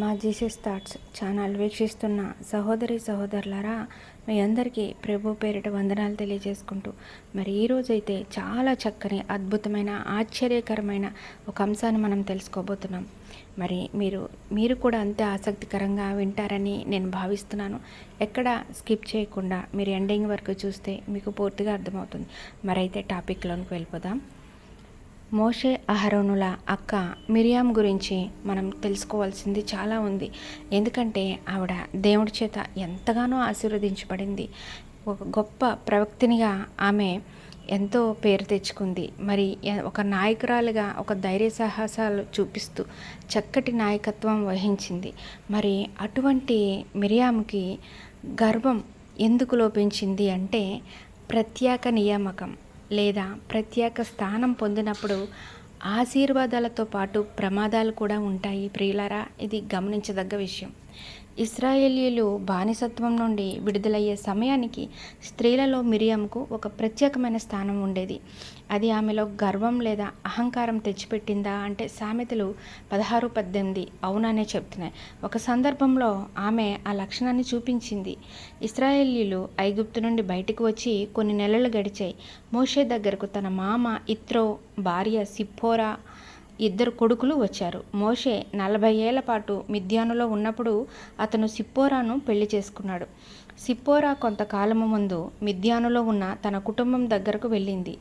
మా Jesus thoughts channel వీక్షిస్తున్న సహోదరి సహోదరులారా మీ అందరికీ ప్రభు పేరిట వందనాలు తెలియజేసుకుంటూ మరి ఈరోజైతే చాలా చక్కని అద్భుతమైన ఆశ్చర్యకరమైన ఒక అంశాన్ని మనం తెలుసుకోబోతున్నాం. మరి మీరు మీరు కూడా అంతే ఆసక్తికరంగా వింటారని నేను భావిస్తున్నాను. ఎక్కడ స్కిప్ చేయకుండా మీరు ఎండింగ్ వరకు చూస్తే మీకు పూర్తిగా అర్థమవుతుంది. మరైతే టాపిక్లోనికి వెళ్ళిపోదాం. మోషే అహరోనుల అక్క మిరియాం గురించి మనం తెలుసుకోవాల్సింది చాలా ఉంది. ఎందుకంటే ఆవిడ దేవుడి చేత ఎంతగానో ఆశీర్వదించబడింది. ఒక గొప్ప ప్రవక్తినిగా ఆమె ఎంతో పేరు తెచ్చుకుంది. మరి ఒక నాయకురాలుగా ఒక ధైర్య సాహసాలు చూపిస్తూ చక్కటి నాయకత్వం వహించింది. మరి అటువంటి మిరియాముకి గర్వం ఎందుకు లోపించింది అంటే ప్రత్యేక నియామకం. లేదా ప్రత్యేక స్థానం పొందినప్పుడు ఆశీర్వాదాలతో పాటు ప్రమాదాలు కూడా ఉంటాయి ప్రియులరా. ఇది గమనించదగ్గ విషయం. ఇస్రాయేలీలు బానిసత్వం నుండి విడుదలయ్యే సమయానికి స్త్రీలలో మిరియంకు ఒక ప్రత్యేకమైన స్థానం ఉండేది. అది ఆమెలో గర్వం లేదా అహంకారం తెచ్చిపెట్టిందా అంటే సామెతలు పదహారు పద్దెనిమిది అవుననే చెప్తున్నాయి. ఒక సందర్భంలో ఆమె ఆ లక్షణాన్ని చూపించింది. ఇస్రాయేలీలు ఐగుప్తు నుండి బయటకు వచ్చి కొన్ని నెలలు గడిచాయి. మోషే దగ్గరకు తన మామ ఇత్రో భార్య సిప్పోరా ఇద్దరు కొడుకులు వచ్చారు. మోషే నలభై ఏళ్ళ పాటు మిద్యానులో ఉన్నప్పుడు అతను సిప్పోరాను పెళ్ళి చేసుకున్నాడు. సిప్పోరా కొంతకాలము ముందు మిద్యానులో ఉన్న తన కుటుంబం దగ్గరకు వెళ్ళింది.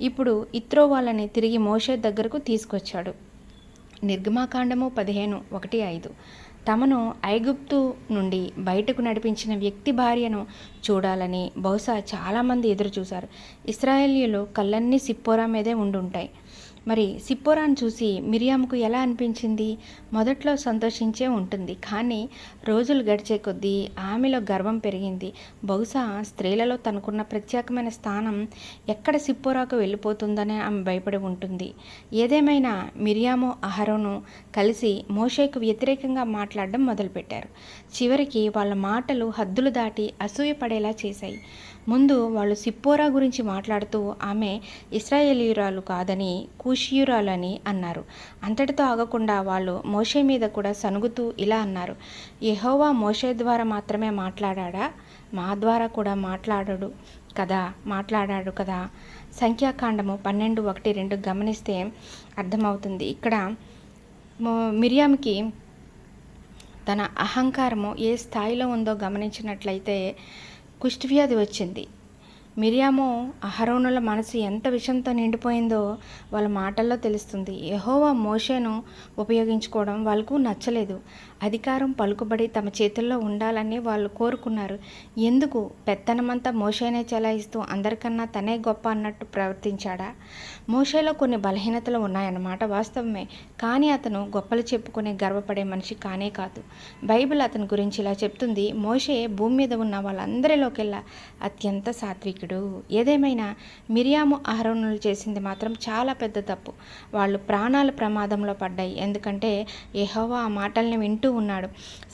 ఇప్పుడు ఇత్రో వాళ్ళని తిరిగి మోషే దగ్గరకు తీసుకొచ్చాడు. నిర్గమాకాండము పదిహేను ఒకటి ఐదు. తమను ఐగుప్తు నుండి బయటకు నడిపించిన వ్యక్తి భార్యను చూడాలని బహుశా చాలామంది ఎదురు చూశారు ఇస్రాయేలీలు కళ్ళన్నీ సిప్పోరా మీదే ఉండుంటాయి. మరి సిప్పోరాను చూసి మిరియాముకు ఎలా అనిపించింది? మొదట్లో సంతోషించే ఉంటుంది. కానీ రోజులు గడిచే కొద్దీ ఆమెలో గర్వం పెరిగింది. బహుశా స్త్రీలలో తనకున్న ప్రత్యేకమైన స్థానం ఎక్కడ సిప్పోరాకు వెళ్ళిపోతుందని ఆమె భయపడి ఉంటుంది. ఏదేమైనా మిరియాము అహరోను కలిసి మోషేకు వ్యతిరేకంగా మాట్లాడడం మొదలుపెట్టారు. చివరికి వాళ్ళ మాటలు హద్దులు దాటి అసూయపడేలా చేశాయి. ముందు వాళ్ళు సిప్పోరా గురించి మాట్లాడుతూ ఆమె ఇస్రాయేలీయురాలు కాదని కూషియురాలని అన్నారు. అంతటితో ఆగకుండా వాళ్ళు మోషే మీద కూడా సనుగుతూ ఇలా అన్నారు. యహోవా మోషే ద్వారా మాత్రమే మాట్లాడా మా ద్వారా కూడా మాట్లాడడు కదా? మాట్లాడాడు కదా? సంఖ్యాకాండము పన్నెండు ఒకటి రెండు గమనిస్తే అర్థమవుతుంది. ఇక్కడ మో- మిరియామ్కి తన అహంకారము ఏ స్థాయిలో ఉందో గమనించినట్లయితే కుష్ఠవ్యాధి వచ్చింది. మిరియాము అహరోనుల మనసు ఎంత విషంతో నిండిపోయిందో వాళ్ళ మాటల్లో తెలుస్తుంది. యహోవా మోషేను ఉపయోగించుకోవడం వాళ్ళకు నచ్చలేదు. అధికారం పలుకుబడి తమ చేతుల్లో ఉండాలని వాళ్ళు కోరుకున్నారు. ఎందుకు? పెత్తనమంతా మోషేనే చెలాయిస్తూ అందరికన్నా తనే గొప్ప అన్నట్టు ప్రవర్తించాడా? మోషేలో కొన్ని బలహీనతలు ఉన్నాయన్నమాట వాస్తవమే. కానీ అతను గొప్పలు చెప్పుకునే గర్వపడే మనిషి కానే కాదు. బైబిల్ అతని గురించి ఇలా చెప్తుంది. మోషే భూమి మీద ఉన్న వాళ్ళందరిలోకెల్లా అత్యంత సాత్వికుడు. ఏదేమైనా మిరియాము అహరోనులు చేసింది మాత్రం చాలా పెద్ద తప్పు. వాళ్ళు ప్రాణాలు ప్రమాదంలో పడ్డాయి. ఎందుకంటే యహోవా ఆ మాటల్ని వింటూ ఉన్నాడు.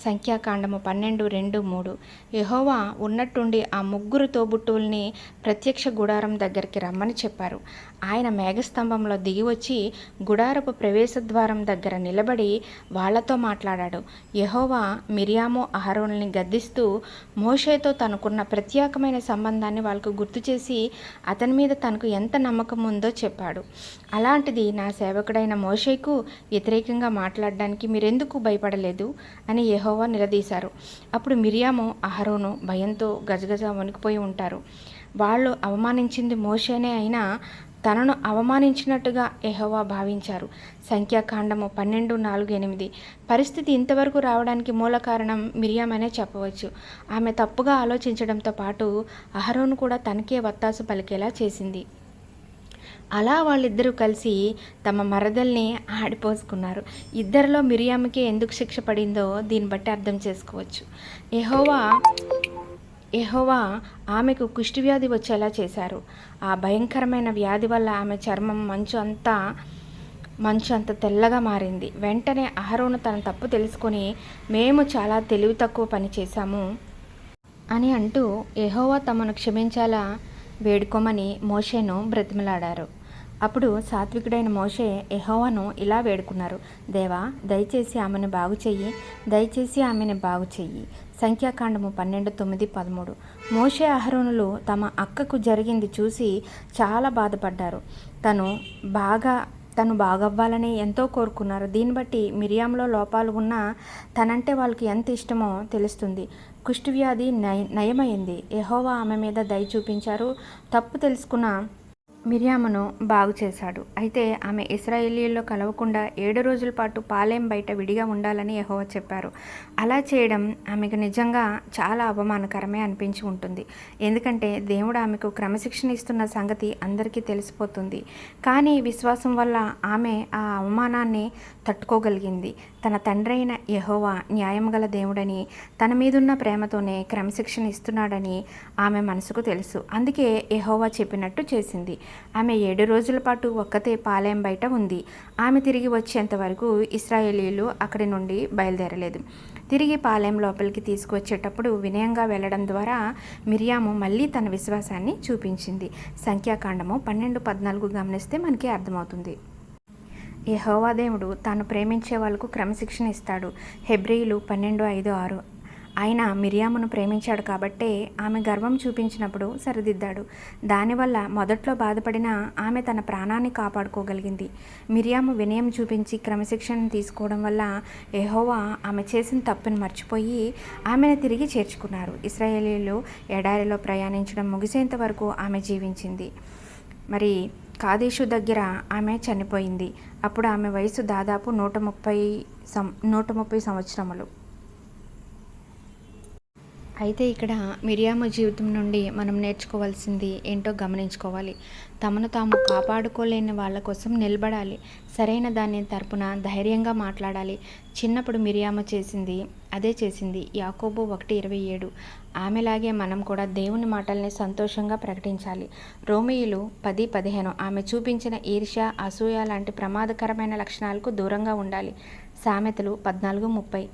సంఖ్యాకాండము పన్నెండు రెండు మూడు. యహోవా ఉన్నట్టుండి ఆ ముగ్గురు తోబుట్టువుల్ని ప్రత్యక్ష గుడారం దగ్గరికి రమ్మని చెప్పారు. ఆయన మేఘస్తంభంలో దిగి వచ్చి గుడారపు ప్రవేశ ద్వారం దగ్గర నిలబడి వాళ్ళతో మాట్లాడాడు. యహోవా మిరియాము అహరోనుల్ని గద్దిస్తూ మోషేతో తనకున్న ప్రత్యేకమైన సంబంధాన్ని వాళ్ళకు గుర్తు చేసి అతని మీద తనకు ఎంత నమ్మకం ఉందో చెప్పాడు. అలాంటిది నా సేవకుడైన మోషేకు వ్యతిరేకంగా మాట్లాడడానికి మీరెందుకు భయపడలేదు అని ఎహోవా నిలదీశారు. అప్పుడు మిరియాము అహరోను భయంతో గజగజ వణికిపోయి ఉంటారు. వాళ్ళు అవమానించింది మోషేనే అయినా తనను అవమానించినట్టుగా ఎహోవా భావించారు. సంఖ్యాకాండము పన్నెండు నాలుగు ఎనిమిది. పరిస్థితి ఇంతవరకు రావడానికి మూల కారణం మిరియామనే చెప్పవచ్చు. ఆమె తప్పుగా ఆలోచించడంతో పాటు అహరోను కూడా తనకే వత్తాసు పలికేలా చేసింది. అలా వాళ్ళిద్దరూ కలిసి తమ మరదల్ని ఆడిపోసుకున్నారు. ఇద్దరిలో మిరియామకి ఎందుకు శిక్ష పడిందో దీన్ని బట్టి అర్థం చేసుకోవచ్చు. ఎహోవా ఎహోవా ఆమెకు కుష్టివ్యాధి వచ్చేలా చేశారు. ఆ భయంకరమైన వ్యాధి వల్ల ఆమె చర్మం మంచు అంతా మంచు అంత తెల్లగా మారింది. వెంటనే అహరోను తన తప్పు తెలుసుకొని మేము చాలా తెలివి తక్కువ పని చేశాము అని అంటూ ఎహోవా తమను క్షమించాలా వేడుకోమని మోషేను బ్రతిమలాడారు. అప్పుడు సాత్వికుడైన మోషే ఎహోవను ఇలా వేడుకున్నారు. దేవా దయచేసి ఆమెను బాగు చెయ్యి దయచేసి ఆమెను బాగు చెయ్యి. సంఖ్యాకాండము పన్నెండు తొమ్మిది పదమూడు. మోషే అహరోనులు తమ అక్కకు జరిగింది చూసి చాలా బాధపడ్డారు. తను బాగా తను బాగవ్వాలని ఎంతో కోరుకున్నారు. దీన్ని బట్టి మిరియాంలో లోపాలు ఉన్నా తనంటే వాళ్ళకి ఎంత ఇష్టమో తెలుస్తుంది. కుష్టివ్యాధి నయ నయమైంది. ఎహోవా ఆమె మీద దయ చూపించారు. తప్పు తెలుసుకున్న మిరియామును బాగు చేశాడు. అయితే ఆమె ఇస్రాయేలీల్లో కలవకుండా ఏడు రోజుల పాటు పాలెం బయట విడిగా ఉండాలని యహోవ చెప్పారు. అలా చేయడం ఆమెకు నిజంగా చాలా అవమానకరమే అనిపించి ఉంటుంది. ఎందుకంటే దేవుడు ఆమెకు క్రమశిక్షణ ఇస్తున్న సంగతి అందరికీ తెలిసిపోతుంది. కానీ విశ్వాసం వల్ల ఆమె ఆ అవమానాన్ని తట్టుకోగలిగింది. తన తండ్రి అయిన యహోవా న్యాయం గల దేవుడని తన మీదున్న ప్రేమతోనే క్రమశిక్షణ ఇస్తున్నాడని ఆమె మనసుకు తెలుసు. అందుకే యహోవా చెప్పినట్టు చేసింది. ఆమె ఏడు రోజుల పాటు ఒక్కతే పాలెం బయట ఉంది. ఆమె తిరిగి వచ్చేంత వరకు ఇస్రాయేలీలు అక్కడి నుండి బయలుదేరలేదు. తిరిగి పాలెం లోపలికి తీసుకువచ్చేటప్పుడు వినయంగా వెళ్ళడం ద్వారా మిరియాము మళ్ళీ తన విశ్వాసాన్ని చూపించింది. సంఖ్యాకాండము పన్నెండు పద్నాలుగు గమనిస్తే మనకి అర్థమవుతుంది. యహోవాదేవుడు తాను ప్రేమించే వాళ్ళకు క్రమశిక్షణ ఇస్తాడు. హెబ్రియులు పన్నెండు ఐదు ఆరు. ఆయన మిరియామును ప్రేమించాడు కాబట్టే ఆమె గర్వం చూపించినప్పుడు సరిదిద్దాడు. దానివల్ల మొదట్లో బాధపడిన ఆమె తన ప్రాణాన్ని కాపాడుకోగలిగింది. మిరియాము వినయం చూపించి క్రమశిక్షణ తీసుకోవడం వల్ల ఎహోవా ఆమె చేసిన తప్పును మర్చిపోయి ఆమెను తిరిగి చేర్చుకున్నారు. ఇస్రాయేలీలు ఎడారిలో ప్రయాణించడం ముగిసేంత వరకు ఆమె జీవించింది. మరి కాదేశు దగ్గర ఆమె చనిపోయింది. అప్పుడు ఆమె వయసు దాదాపు నూట ముప్పై సం నూట ముప్పై సంవత్సరములు. అయితే ఇక్కడ మిరియాము జీవితం నుండి మనం నేర్చుకోవాల్సింది ఏంటో గమనించుకోవాలి. తమను తాము కాపాడుకోలేని వాళ్ళ కోసం నిలబడాలి. సరైన దాని తరపున ధైర్యంగా మాట్లాడాలి. చిన్నప్పుడు మిరియాము చేసింది అదే చేసింది యాకోబు ఒకటి ఇరవై ఏడు. ఆమెలాగే మనం కూడా దేవుని మాటల్ని సంతోషంగా ప్రకటించాలి. రోమియులు పది పదిహేను. ఆమె చూపించిన ఈర్ష్య అసూయ లాంటి ప్రమాదకరమైన లక్షణాలకు దూరంగా ఉండాలి. సామెతలు పద్నాలుగు ముప్పై.